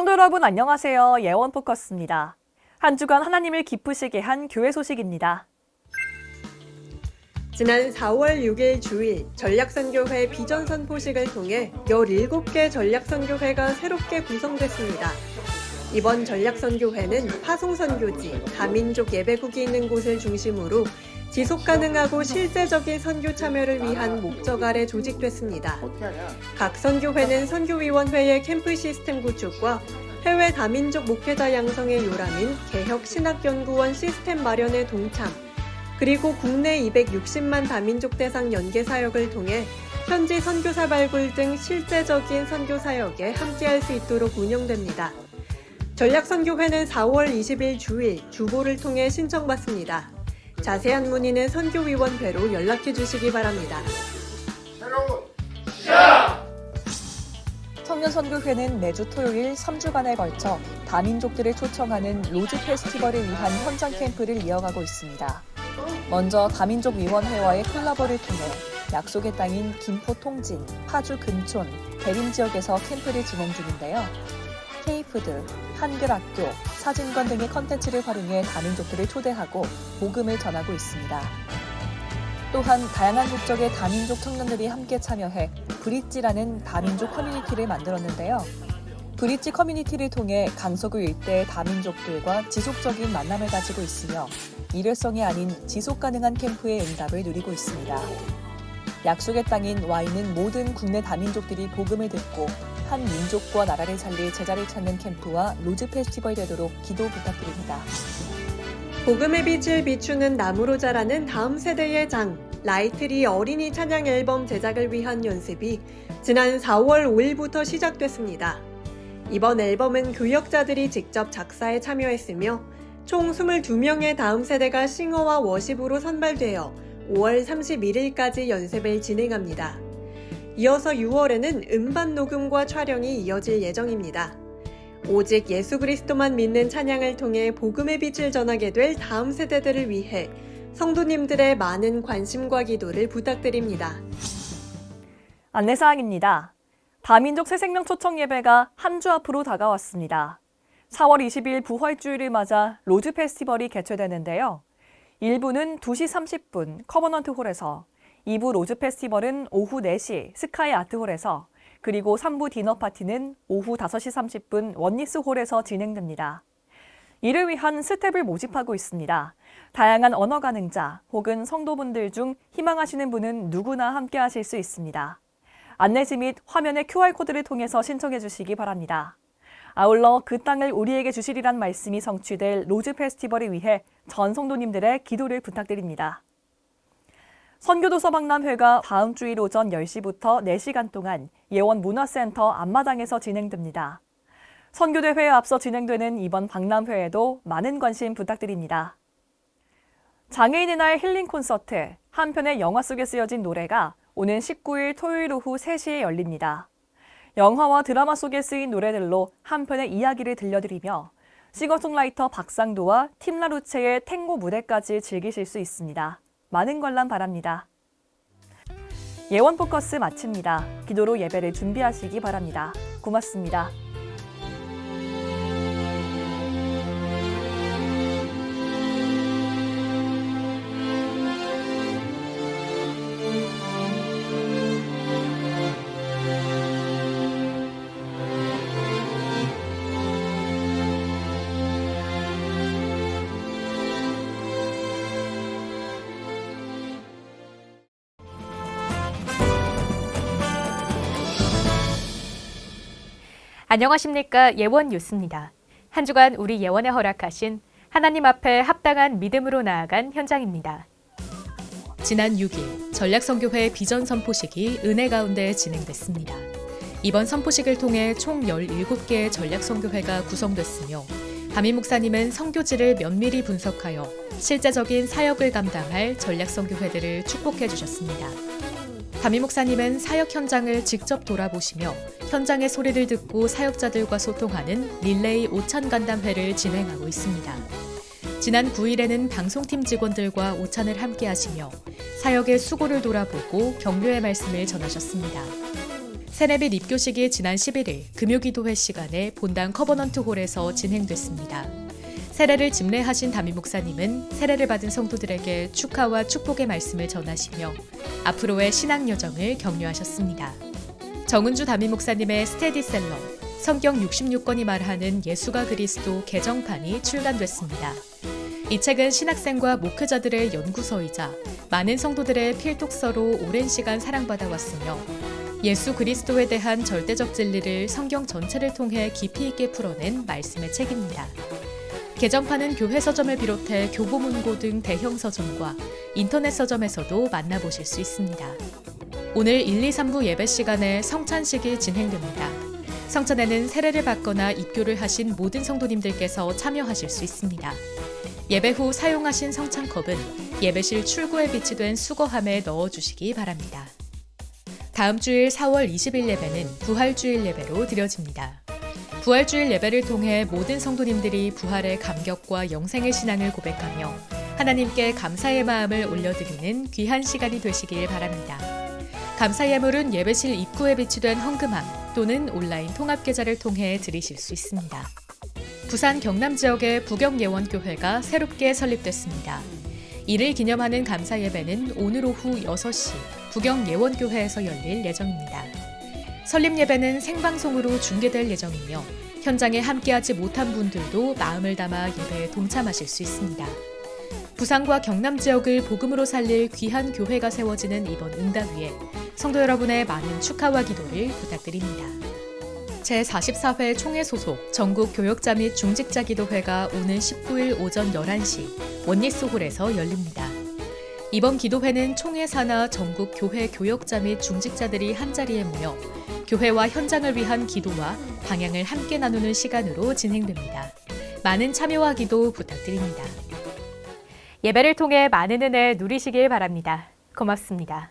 성도 여러분 안녕하세요. 예원 포커스입니다. 한 주간 하나님을 기쁘시게 한 교회 소식입니다. 지난 4월 6일 주일 전략선교회 비전 선포식을 통해 17개 전략선교회가 새롭게 구성됐습니다. 이번 전략선교회는 파송선교지, 다민족 예배국이 있는 곳을 중심으로 지속 가능하고 실제적인 선교 참여를 위한 목적 아래 조직됐습니다. 각 선교회는 선교위원회의 캠프 시스템 구축과 해외 다민족 목회자 양성의 요람인 개혁 신학연구원 시스템 마련에 동참, 그리고 국내 260만 다민족 대상 연계 사역을 통해 현지 선교사 발굴 등 실제적인 선교 사역에 함께할 수 있도록 운영됩니다. 전략선교회는 4월 20일 주일 주보를 통해 신청받습니다. 자세한 문의는 선교위원회로 연락해 주시기 바랍니다. 청년선교회는 매주 토요일 3주간에 걸쳐 다민족들을 초청하는 로즈 페스티벌을 위한 현장 캠프를 이어가고 있습니다. 먼저 다민족 위원회와의 콜라보를 통해 약속의 땅인 김포 통진, 파주 금촌, 대림 지역에서 캠프를 진행 중인데요. K푸드, 한글학교, 사진관 등의 컨텐츠를 활용해 다민족들을 초대하고 복음을 전하고 있습니다. 또한 다양한 국적의 다민족 청년들이 함께 참여해 브릿지라는 다민족 커뮤니티를 만들었는데요. 브릿지 커뮤니티를 통해 강서구 일대 다민족들과 지속적인 만남을 가지고 있으며 일회성이 아닌 지속 가능한 캠프의 응답을 누리고 있습니다. 약속의 땅인 와인은 모든 국내 다민족들이 복음을 듣고 한 민족과 나라를 살릴 제자를 찾는 캠프와 로즈 페스티벌 되도록 기도 부탁드립니다. 복음의 빛을 비추는 나무로 자라는 다음 세대의 장, 라이트리 어린이 찬양 앨범 제작을 위한 연습이 지난 4월 5일부터 시작됐습니다. 이번 앨범은 교역자들이 직접 작사에 참여했으며 총 22명의 다음 세대가 싱어와 워십으로 선발되어 5월 31일까지 연습을 진행합니다. 이어서 6월에는 음반 녹음과 촬영이 이어질 예정입니다. 오직 예수 그리스도만 믿는 찬양을 통해 복음의 빛을 전하게 될 다음 세대들을 위해 성도님들의 많은 관심과 기도를 부탁드립니다. 안내사항입니다. 다민족 새생명 초청 예배가 한 주 앞으로 다가왔습니다. 4월 20일 부활주일을 맞아 로즈 페스티벌이 개최되는데요. 1부는 2시 30분 커버넌트 홀에서 2부 로즈 페스티벌은 오후 4시 스카이 아트홀에서 그리고 3부 디너 파티는 오후 5시 30분 원니스 홀에서 진행됩니다. 이를 위한 스텝을 모집하고 있습니다. 다양한 언어 가능자 혹은 성도분들 중 희망하시는 분은 누구나 함께 하실 수 있습니다. 안내지 및 화면의 QR코드를 통해서 신청해 주시기 바랍니다. 아울러 그 땅을 우리에게 주시리란 말씀이 성취될 로즈 페스티벌을 위해 전 성도님들의 기도를 부탁드립니다. 선교도서 박람회가 다음 주일 오전 10시부터 4시간 동안 예원 문화센터 앞마당에서 진행됩니다. 선교대회에 앞서 진행되는 이번 박람회에도 많은 관심 부탁드립니다. 장애인의 날 힐링 콘서트, 한편의 영화 속에 쓰여진 노래가 오는 19일 토요일 오후 3시에 열립니다. 영화와 드라마 속에 쓰인 노래들로 한 편의 이야기를 들려드리며 싱어송라이터 박상도와 팀라루체의 탱고 무대까지 즐기실 수 있습니다. 많은 관람 바랍니다. 예원 포커스 마칩니다. 기도로 예배를 준비하시기 바랍니다. 고맙습니다. 안녕하십니까 예원 뉴스입니다. 한 주간 우리 예원에 허락하신 하나님 앞에 합당한 믿음으로 나아간 현장입니다. 지난 6일 전략선교회 비전 선포식이 은혜 가운데 진행됐습니다. 이번 선포식을 통해 총 17개의 전략선교회가 구성됐으며 담임 목사님은 선교지를 면밀히 분석하여 실제적인 사역을 감당할 전략선교회들을 축복해 주셨습니다. 담임 목사님은 사역 현장을 직접 돌아보시며 현장의 소리를 듣고 사역자들과 소통하는 릴레이 오찬 간담회를 진행하고 있습니다. 지난 9일에는 방송팀 직원들과 오찬을 함께 하시며 사역의 수고를 돌아보고 격려의 말씀을 전하셨습니다. 세례빛 입교식이 지난 11일 금요기도회 시간에 본당 커버넌트 홀에서 진행됐습니다. 세례를 집례하신 담임 목사님은 세례를 받은 성도들에게 축하와 축복의 말씀을 전하시며 앞으로의 신앙 여정을 격려하셨습니다. 정은주 담임 목사님의 스테디셀러 성경 66권이 말하는 예수가 그리스도 개정판이 출간됐습니다. 이 책은 신학생과 목회자들의 연구서이자 많은 성도들의 필독서로 오랜 시간 사랑받아 왔으며 예수 그리스도에 대한 절대적 진리를 성경 전체를 통해 깊이 있게 풀어낸 말씀의 책입니다. 개정판은 교회 서점을 비롯해 교보문고 등 대형 서점과 인터넷 서점에서도 만나보실 수 있습니다. 오늘 1, 2, 3부 예배 시간에 성찬식이 진행됩니다. 성찬에는 세례를 받거나 입교를 하신 모든 성도님들께서 참여하실 수 있습니다. 예배 후 사용하신 성찬컵은 예배실 출구에 비치된 수거함에 넣어주시기 바랍니다. 다음 주일 4월 20일 예배는 부활주일 예배로 드려집니다. 부활주일 예배를 통해 모든 성도님들이 부활의 감격과 영생의 신앙을 고백하며 하나님께 감사의 마음을 올려드리는 귀한 시간이 되시길 바랍니다. 감사 예물은 예배실 입구에 비치된 헌금함 또는 온라인 통합 계좌를 통해 드리실 수 있습니다. 부산 경남 지역의 부경예원교회가 새롭게 설립됐습니다. 이를 기념하는 감사 예배는 오늘 오후 6시 부경예원교회에서 열릴 예정입니다. 설립 예배는 생방송으로 중계될 예정이며 현장에 함께하지 못한 분들도 마음을 담아 예배에 동참하실 수 있습니다. 부산과 경남 지역을 복음으로 살릴 귀한 교회가 세워지는 이번 응답위에 성도 여러분의 많은 축하와 기도를 부탁드립니다. 제44회 총회 소속 전국 교역자 및 중직자 기도회가 오는 19일 오전 11시 원리스홀에서 열립니다. 이번 기도회는 총회 산하 전국 교회 교역자 및 중직자들이 한자리에 모여 교회와 현장을 위한 기도와 방향을 함께 나누는 시간으로 진행됩니다. 많은 참여와 기도 부탁드립니다. 예배를 통해 많은 은혜 누리시길 바랍니다. 고맙습니다.